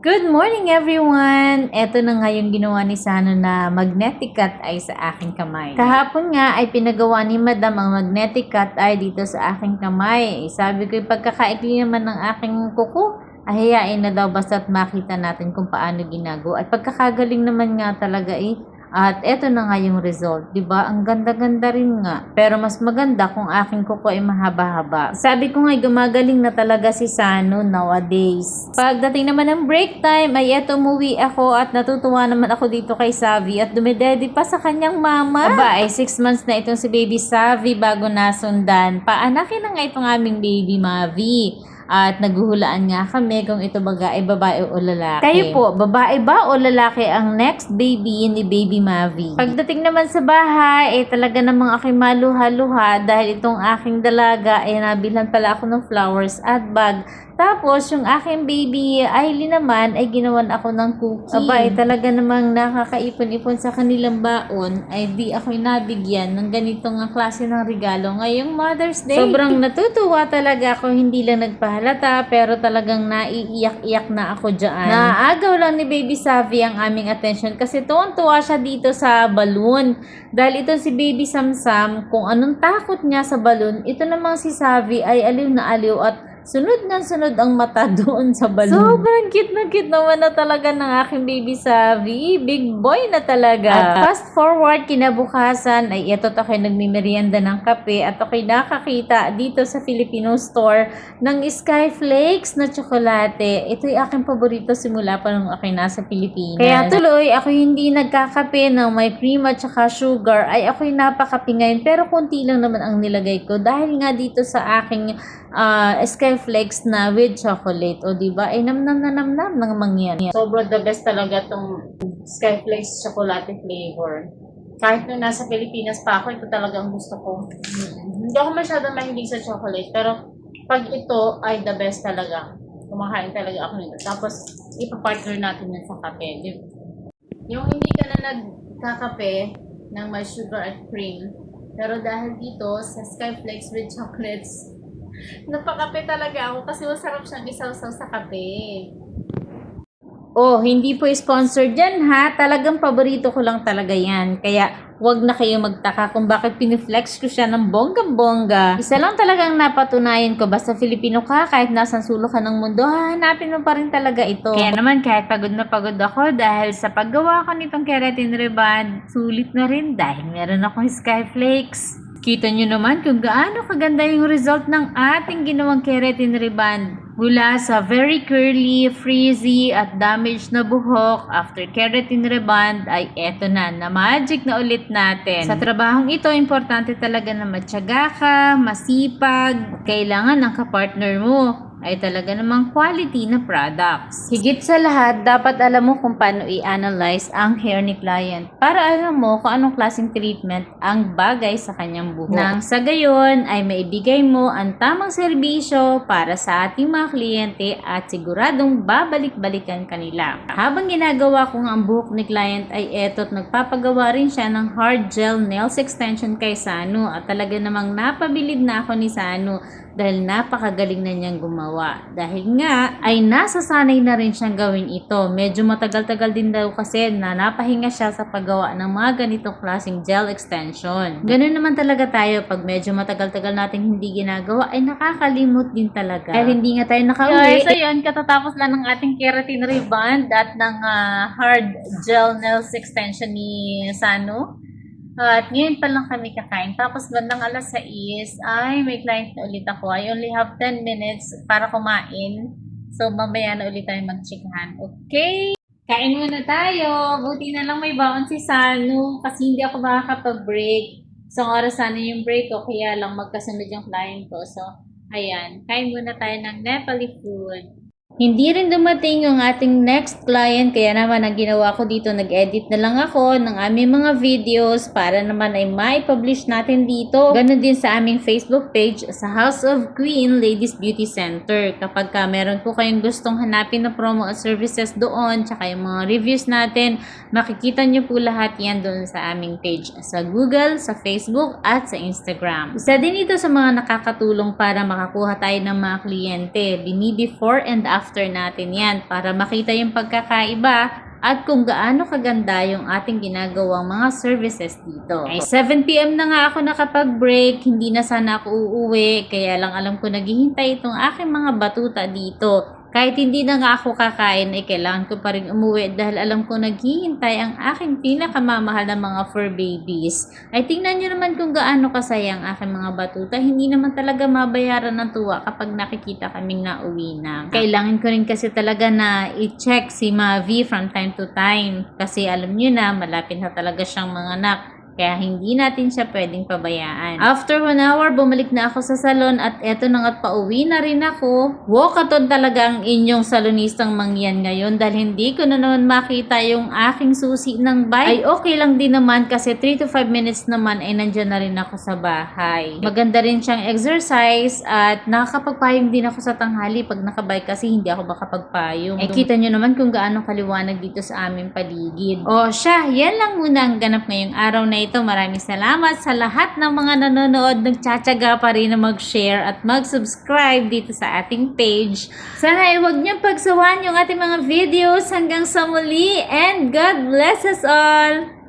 Good morning everyone! Ito na nga yung ginawa ni Sano na magnetic cut eye sa aking kamay. Kahapon nga ay pinagawa ni Madam ang magnetic cut eye dito sa aking kamay. Sabi ko yung pagkakaikli naman ng aking kuko, ahayain na daw basta't makita natin kung paano ginagawa. At pagkakagaling naman nga talaga eh. At eto na nga yung result, 'di ba? Ang ganda-ganda rin nga. Pero mas maganda kung aking kuko ay mahaba-haba. Sabi ko nga gumagaling na talaga si Sano nowadays. Pagdating naman ng break time, ay eto umuwi ako at natutuwa naman ako dito kay Savi at dumidedi pa sa kanyang mama. Aba, ay 6 months na itong si baby Savi bago nasundan. Paanakin na nga itong aming baby Mavi. At naghuhulaan nga kami kung ito baga ay babae o lalaki. Kayo po, babae ba o lalaki ang next baby ni Baby Mavi? Pagdating naman sa bahay, eh talaga namang aking maluha-luha dahil itong aking dalaga ay nabilhan pala ako ng flowers at bag. Tapos, yung aking baby Aileen naman ay ginawan ako ng cookie. Aba, eh, talaga namang nakakaipon-ipon sa kanilang baon ay di ako'y nabigyan ng ganitong klase ng regalo ngayong Mother's Day. Sobrang natutuwa talaga ako, hindi lang nagpahalata pero talagang naiiyak-iyak na ako dyan. Naagaw lang ni Baby Savi ang aming attention kasi tuwan-tuwa siya dito sa balloon. Dahil ito si Baby Samsam, kung anong takot niya sa balloon, ito namang si Savi ay aliw na aliw at sunod na sunod ang mata doon sa balloon. Sobrang cute na cute naman na talaga ng aking baby Savi. Big boy na talaga. At fast forward, kinabukasan, ay ito to kayo nagmimerienda ng kape at ako'y nakakita dito sa Filipino store ng Skyflakes na tsokolate. Ito'y aking paborito simula pa nung ako'y nasa Pilipinas. Kaya tuloy, ako hindi nagkakape ng may cream at saka sugar, ay ako'y napakape ngayon. Pero konti lang naman ang nilagay ko dahil nga dito sa aking ah Skyflakes na with chocolate. O diba? Ay namnam na namnam ng mangyan. Sobrang the best talaga tong Skyflakes chocolate flavor. Kahit nung nasa Pilipinas pa ako, ito talaga ang gusto ko. Hindi ako masyadong mahilig sa chocolate, pero pag ito ay the best talaga. Kumakain talaga ako nito. Tapos, ipapartner natin yan sa kape. Di- Yung hindi ka na nagkakape ng may sugar at cream, pero dahil dito sa Skyflakes with chocolates, napakape talaga ako kasi masarap siyang isawsaw sa kape. Oh, hindi po sponsored yan ha. Talagang paborito ko lang talaga yan. Kaya wag na kayo magtaka kung bakit piniflex ko siya ng bonggang-bongga. Isa lang talagang napatunayan ko, basta Filipino ka, kahit nasan sulok ka ng mundo, hahanapin mo pa rin talaga ito. Kaya naman, kahit pagod na pagod ako dahil sa paggawa ko nitong keratin reband, sulit na rin dahil meron akong Skyflakes. Kita nyo naman kung gaano kaganda yung result ng ating ginawang keratin reband. Mula sa very curly, frizzy at damaged na buhok after keratin reband ay eto na, na magic na ulit natin. Sa trabahong ito, importante talaga na matyaga ka, masipag, kailangan ng kapartner mo ay talaga namang quality na products. Higit sa lahat, dapat alam mo kung paano i-analyze ang hair ni client para alam mo kung anong klaseng treatment ang bagay sa kanyang buhok. Nang sa gayon ay maibigay mo ang tamang serbisyo para sa ating mga kliyente at siguradong babalik-balikan kanila. Habang ginagawa ko ang buhok ni client ay eto't nagpapagawa rin siya ng hard gel nails extension kay Sano at talaga namang napabilib na ako ni Sano dahil napakagaling na niyang gumawa. Dahil nga, ay nasasanay na rin siyang gawin ito. Medyo matagal-tagal din daw kasi na napahinga siya sa paggawa ng mga ganitong klaseng gel extension. Ganun naman talaga tayo pag medyo matagal-tagal nating hindi ginagawa, ay nakakalimot din talaga. Dahil hindi nga tayo nakauwi. So yun, katatapos lang ng ating keratin reband at ng ah, hard gel nails extension ni Sano. At ngayon pa lang kami kakain. Tapos bandang alas 6 ay may client na ulit ako. I only have 10 minutes para kumain. So mamaya na ulit tayo mag-chikahan. Okay? Kain muna tayo. Buti na lang may baon si Sanu kasi hindi ako makakapag-break. Isang oras sana yung break ko kaya lang magkasunod yung client ko. So, ayan. Kain muna tayo ng Nepali food. Hindi rin dumating yung ating next client kaya naman ang ginawa ko dito nag-edit na lang ako ng aming mga videos para naman ay mai-publish natin dito. Ganon din sa aming Facebook page sa House of Queen Ladies Beauty Center. Kapag ka meron po kayong gustong hanapin na promo at services doon tsaka yung mga reviews natin, makikita nyo po lahat yan doon sa aming page sa Google, sa Facebook at sa Instagram. Isa din ito sa mga nakakatulong para makakuha tayo ng mga kliyente. Bini before and after after natin yan para makita yung pagkakaiba at kung gaano kaganda yung ating ginagawang mga services dito. Ay 7pm na nga ako nakapag-break, hindi na sana ako uuwi, kaya lang alam ko naghihintay itong aking mga batuta dito. Kahit hindi na nga ako kakain, ay kailangan ko pa rin umuwi dahil alam ko naghihintay ang aking pinakamamahal na mga fur babies. Ay tingnan nyo naman kung gaano kasaya ang aking mga batuta. Hindi naman talaga mabayaran ng tuwa kapag nakikita kaming nauwi na. Kailangan ko rin kasi talaga na i-check si Mavi from time to time. Kasi alam nyo na, malapit na talaga siyang mga anak. Kaya hindi natin siya pwedeng pabayaan. After one hour, bumalik na ako sa salon at eto na nga't pauwi na rin ako. Walkathon talaga ang inyong salonistang mangyan ngayon dahil hindi ko na naman makita yung aking susi ng bike. Ay okay lang din naman kasi 3 to 5 minutes naman ay nandyan na rin ako sa bahay. Maganda rin siyang exercise at nakakapagpayong din ako sa tanghali pag nakabike kasi hindi ako makapagpayong. Eh kita nyo naman kung gaano kaliwanag dito sa aming paligid. O siya, yan lang muna ang ganap ngayong araw na ito. Maraming salamat sa lahat ng mga nanonood. Nagtsatsaga pa rin na mag-share at mag-subscribe dito sa ating page. Sana ay huwag niyong pagsawaan yung ating mga videos hanggang sa muli and God bless us all!